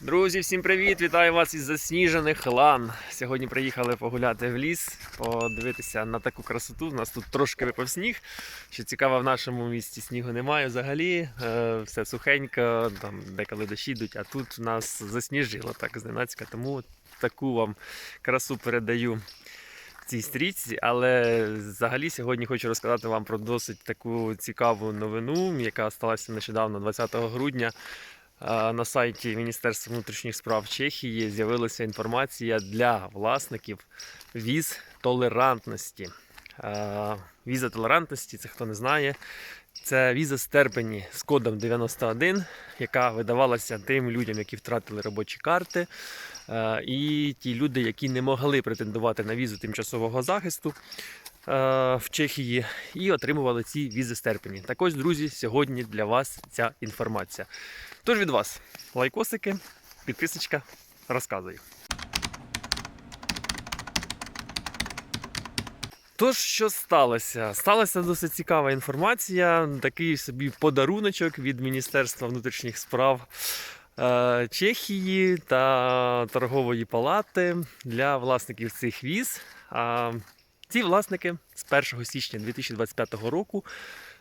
Друзі, всім привіт! Вітаю вас із засніжених лан. Сьогодні приїхали погуляти в ліс, подивитися на таку красоту. У нас тут трошки випав сніг. Що цікаво, в нашому місті снігу немає взагалі. Е, Все сухенько, там деколи дощі йдуть, а тут нас засніжило так зненацька. Тому таку вам красу передаю в цій стрічці. Але взагалі сьогодні хочу розказати вам про досить таку цікаву новину, яка сталася нещодавно, 20 грудня. На сайті Міністерства внутрішніх справ Чехії з'явилася інформація для власників віз толерантності. Віза толерантності, це хто не знає, це віза стерпені з кодом 91, яка видавалася тим людям, які втратили робочі карти, і ті люди, які не могли претендувати на візу тимчасового захисту в Чехії, і отримували ці візи стерпені. Так ось, друзі, сьогодні для вас ця інформація. Тож від вас лайкосики, підписочка, розказую. Тож, що сталося? Сталася досить цікава інформація. Такий собі подаруночок від Міністерства внутрішніх справ е, Чехії та торгової палати для власників цих віз. Ці власники з 1 січня 2025 року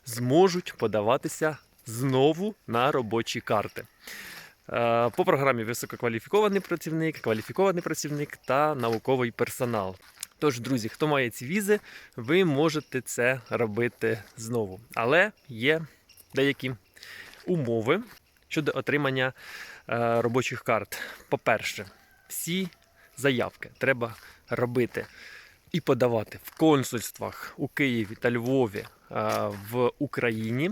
зможуть подаватися знову на робочі карти. Е, По програмі висококваліфікований працівник, кваліфікований працівник та науковий персонал. Тож, друзі, хто має ці візи, ви можете це робити знову. Але є деякі умови щодо отримання е, робочих карт. По-перше, всі заявки треба робити і подавати в консульствах у Києві та Львові в Україні.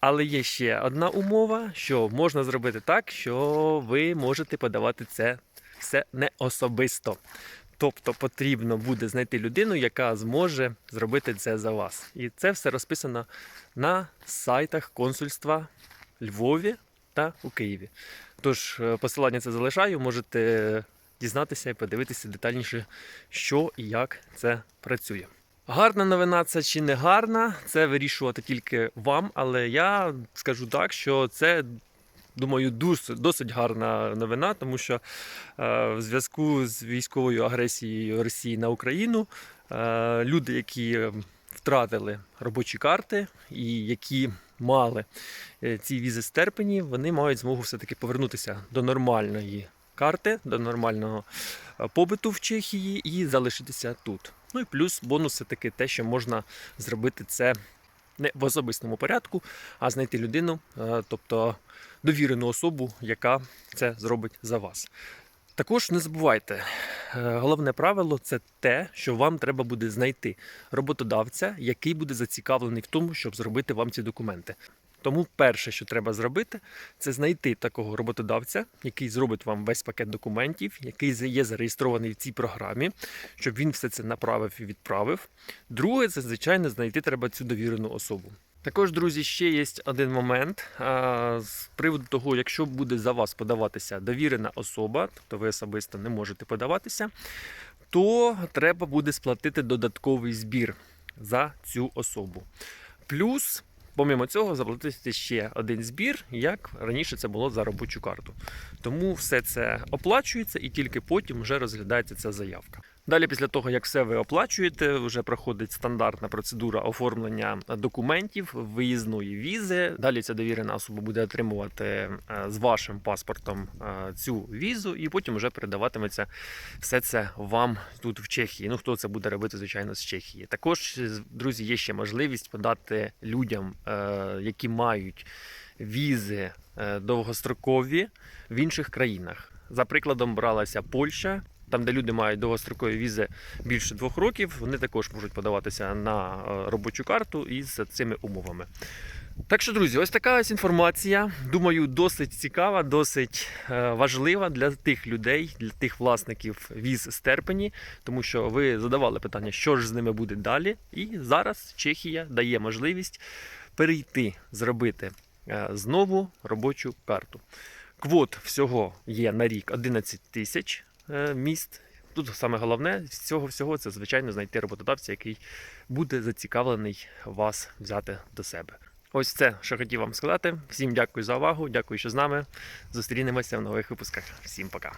Але є ще одна умова, що можна зробити так, що ви можете подавати це все не особисто. Тобто потрібно буде знайти людину, яка зможе зробити це за вас. І це все розписано на сайтах консульства Львові та у Києві. Тож е, посилання це залишаю, можете дізнатися і подивитися детальніше, що і як це працює. Гарна новина це чи не гарна, це вирішувати тільки вам, але я скажу так, що це. Думаю, досить, гарна новина, тому що е, в зв'язку з військовою агресією Росії на Україну е, люди, які втратили робочі карти і які мали е, ці візи стерпені, вони мають змогу все-таки повернутися до нормальної карти, до нормального е, побиту в Чехії і залишитися тут. Ну і плюс бонуси таки те, що можна зробити це не в особистому порядку, а знайти людину, е, тобто довірену особу, яка це зробить за вас. Також не забувайте, е, головне правило це те, що вам треба буде знайти роботодавця, який буде зацікавлений в тому, щоб зробити вам ці документи. Тому перше, що треба зробити, це знайти такого роботодавця, який зробить вам весь пакет документів, який є зареєстрований в цій програмі, щоб він все це направив і відправив. Друге, це звичайно знайти треба цю довірену особу. Також, друзі, ще є один момент з приводу того, якщо буде за вас подаватися довірена особа, тобто ви особисто не можете подаватися, то треба буде сплатити додатковий збір за цю особу. Плюс Помимо цього, заплатити ще один збір, як раніше це було за робочу карту. Тому все це оплачується і тільки потім вже розглядається ця заявка. Далі, після того, як все ви оплачуєте, вже проходить стандартна процедура оформлення документів, виїзної візи. Далі ця довірена особа буде отримувати е, з вашим паспортом е, цю візу, і потім вже передаватиметься все це вам тут в Чехії. Ну хто це буде робити, звичайно, з Чехії. Також, друзі, є ще можливість подати людям, е, які мають візи довгострокові в інших країнах. За прикладом бралася Польща. Там, де люди мають довгострокові візи більше двох років, вони також можуть подаватися на робочу карту із цими умовами. Так що, друзі, ось така ось інформація. Думаю, досить цікава, досить важлива для тих людей, для тих власників віз Стерпені, тому що ви задавали питання, що ж з ними буде далі. І зараз Чехія дає можливість перейти, зробити знову робочу карту. Квот всього є на рік 11 тисяч міст. Тут саме головне з цього всього це, звичайно, знайти роботодавця, який буде зацікавлений вас взяти до себе. Ось це, що хотів вам сказати. Всім дякую за увагу, дякую, що з нами. Зустрінемося в нових випусках. Всім пока.